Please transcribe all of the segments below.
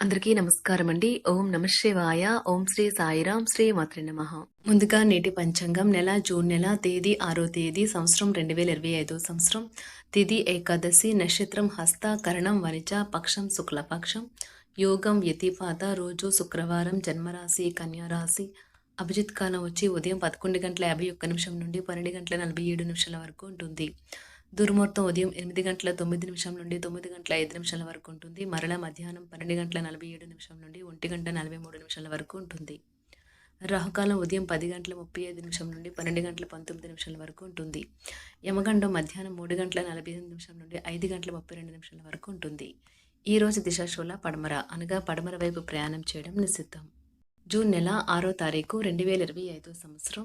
అందరికీ నమస్కారం అండి ఓం నమశివాయ ఓం శ్రీ సాయిరాం. శ్రీ మాత్రి నమ. ముందుగా నేటి పంచాంగం నెల జూన్ నెల తేదీ ఆరో తేదీ సంవత్సరం రెండు వేల ఇరవై ఐదో సంవత్సరం. తిథి ఏకాదశి నక్షత్రం హస్త కరణం వనిజ పక్షం శుక్లపక్షం. యోగం వ్యతిపాత రోజు శుక్రవారం జన్మరాశి కన్యారాశి. అభిజిత్ కాలం వచ్చి ఉదయం పదకొండు గంటల యాభై ఒక్క నిమిషం నుండి పన్నెండు గంటల నలభై ఏడు నిమిషాల వరకు ఉంటుంది. దుర్ముహూర్తం ఉదయం ఎనిమిది గంటల తొమ్మిది నిమిషం నుండి తొమ్మిది గంటల ఐదు నిమిషాల వరకు ఉంటుంది. మరలా మధ్యాహ్నం పన్నెండు గంటల నలభై ఏడు నిమిషం నుండి ఒంటి గంట నలభై మూడు నిమిషాల వరకు ఉంటుంది. రాహుకాలం ఉదయం పది గంటల ముప్పై ఐదు నిమిషం నుండి పన్నెండు గంటల పంతొమ్మిది నిమిషాల వరకు ఉంటుంది. యమగండం మధ్యాహ్నం మూడు గంటల నలభై ఎనిమిది నిమిషం నుండి ఐదు గంటల ముప్పై రెండు నిమిషాల వరకు ఉంటుంది. ఈ రోజు దిశాశూల పడమర అనగా పడమర వైపు ప్రయాణం చేయడం నిషిద్ధం జూన్ నెల ఆరో తారీఖు రెండు వేల ఇరవై ఐదో సంవత్సరం.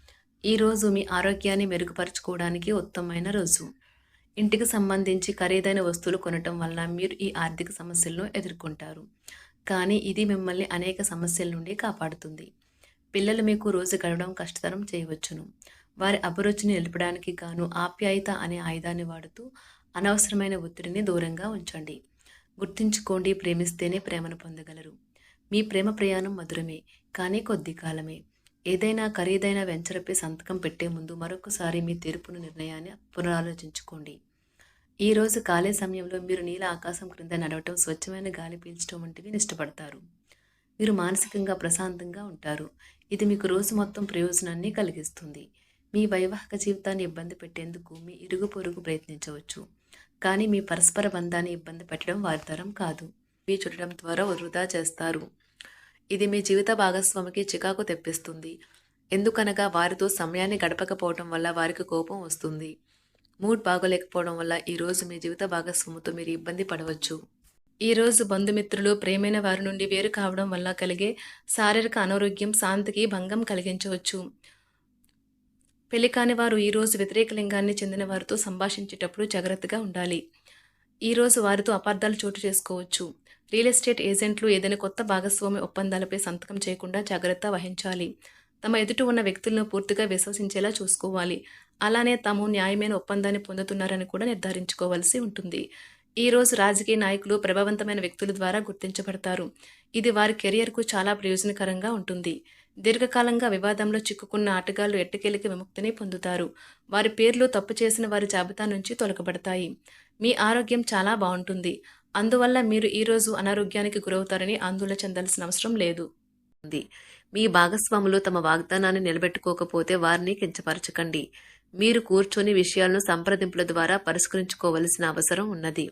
ఈ రోజు మీ ఆరోగ్యాన్ని మెరుగుపరచుకోవడానికి ఉత్తమమైన రోజు ఇంటికి సంబంధించి ఖరీదైన వస్తువులు కొనటం వల్ల మీరు ఈ ఆర్థిక సమస్యలను ఎదుర్కొంటారు. కానీ ఇది మిమ్మల్ని అనేక సమస్యల నుండి కాపాడుతుంది. పిల్లలు మీకు రోజు గడవడం కష్టతరం చేయవచ్చును. వారి అభిరుచిని నిలపడానికి గాను ఆప్యాయత అనే ఆయుధాన్ని వాడుతూ అనవసరమైన ఒత్తిడిని దూరంగా ఉంచండి. గుర్తుంచుకోండి ప్రేమిస్తేనే ప్రేమను పొందగలరు. మీ ప్రేమ ప్రయాణం మధురమే కానీ కొద్ది కాలమే. ఏదైనా ఖరీదైన వెంచరపై సంతకం పెట్టే ముందు మరొకసారి మీ తీర్పును నిర్ణయాన్ని పునరాలోచించుకోండి. ఈరోజు ఖాళీ సమయంలో మీరు నీల ఆకాశం క్రింద నడవటం స్వచ్ఛమైన గాలి పీల్చడం వంటివి ఇష్టపడతారు. మీరు మానసికంగా ప్రశాంతంగా ఉంటారు. ఇది మీకు రోజు మొత్తం ప్రయోజనాన్ని కలిగిస్తుంది. మీ వైవాహిక జీవితాన్ని ఇబ్బంది పెట్టేందుకు మీ ఇరుగు పొరుగు ప్రయత్నించవచ్చు. కానీ మీ పరస్పర బంధాన్ని ఇబ్బంది పెట్టడం వారి తరం కాదు. మీ చుట్టడం ద్వారా వృధా చేస్తారు. ఇది మీ జీవిత భాగస్వామికి చికాకు తెప్పిస్తుంది. ఎందుకనగా వారితో సమయాన్ని గడపకపోవడం వల్ల వారికి కోపం వస్తుంది. మూడ్ బాగోలేకపోవడం వల్ల ఈరోజు మీ జీవిత భాగస్వామితో మీరు ఇబ్బంది పడవచ్చు. ఈరోజు బంధుమిత్రులు ప్రేమైన వారి నుండి వేరు కావడం వల్ల కలిగే శారీరక అనారోగ్యం శాంతికి భంగం కలిగించవచ్చు. పెళ్ళి కాని వారు ఈరోజు వ్యతిరేక లింగాన్ని చెందిన వారితో సంభాషించేటప్పుడు జాగ్రత్తగా ఉండాలి. ఈరోజు వారితో అపార్థాలు చోటు చేసుకోవచ్చు. రియల్ ఎస్టేట్ ఏజెంట్లు ఏదైనా కొత్త భాగస్వామి ఒప్పందాలపై సంతకం చేయకుండా జాగ్రత్త వహించాలి. తమ ఎదుట ఉన్న వ్యక్తులను పూర్తిగా విశ్వసించేలా చూసుకోవాలి. అలానే తాము న్యాయమైన ఒప్పందాన్ని పొందుతున్నారని కూడా నిర్ధారించుకోవాల్సి ఉంటుంది. ఈ రోజు రాజకీయ నాయకులు ప్రభావవంతమైన వ్యక్తుల ద్వారా గుర్తించబడతారు. ఇది వారి కెరియర్కు చాలా ప్రయోజనకరంగా ఉంటుంది. దీర్ఘకాలంగా వివాదంలో చిక్కుకున్న ఆటగాళ్ళు ఎట్టకేలికి విముక్తిని పొందుతారు. వారి పేర్లు తప్పు చేసిన వారి జాబితా నుంచి తొలగబడతాయి మీ ఆరోగ్యం చాలా బాగుంటుంది. అందువల్ల మీరు ఈరోజు అనారోగ్యానికి గురవుతారని ఆందోళన చెందాల్సిన అవసరం లేదు. ఉంది. మీ భాగస్వాములు తమ వాగ్దానాన్ని నిలబెట్టుకోకపోతే వారిని కించపరచకండి. మీరు కూర్చొని విషయాలను సంప్రదింపుల ద్వారా పరిష్కరించుకోవలసిన అవసరం ఉన్నది.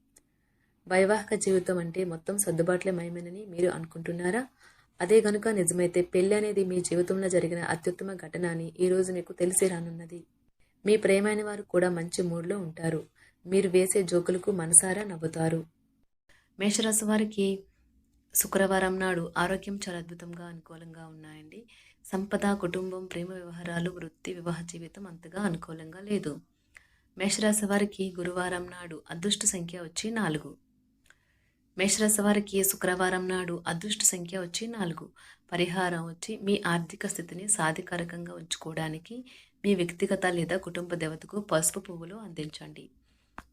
వైవాహిక జీవితం అంటే మొత్తం సర్దుబాట్లే మయమేనని మీరు అనుకుంటున్నారా? అదే గనుక నిజమైతే పెళ్ళి అనేది మీ జీవితంలో జరిగిన అత్యుత్తమ ఘటన అని ఈరోజు మీకు తెలిసి రానున్నది. మీ ప్రేమైన వారు కూడా మంచి మూడ్లో ఉంటారు. మీరు వేసే జోకులకు మనసారా నవ్వుతారు. మేషరాశి వారికి శుక్రవారం నాడు ఆరోగ్యం చాలా అద్భుతంగా అనుకూలంగా ఉన్నాయండి. సంపద కుటుంబం ప్రేమ వ్యవహారాలు వృత్తి వివాహ జీవితం అంతగా అనుకూలంగా లేదు. మేషరాశి వారికి గురువారం నాడు అదృష్ట సంఖ్య వచ్చి నాలుగు. మేషరాశి వారికి శుక్రవారం నాడు అదృష్ట సంఖ్య వచ్చి నాలుగు. పరిహారం వచ్చి మీ ఆర్థిక స్థితిని సాధికారకంగా ఉంచుకోవడానికి మీ వ్యక్తిగత లేదా కుటుంబ దేవతకు పసుపు పువ్వులు అందించండి.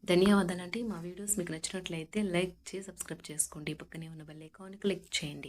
ధన్యవాదాలండి. మా వీడియోస్ మీకు నచ్చినట్లయితే లైక్ చేసి సబ్స్క్రైబ్ చేసుకోండి. పక్కనే ఉన్న బెల్ ఐకాన్ క్లిక్ చేయండి.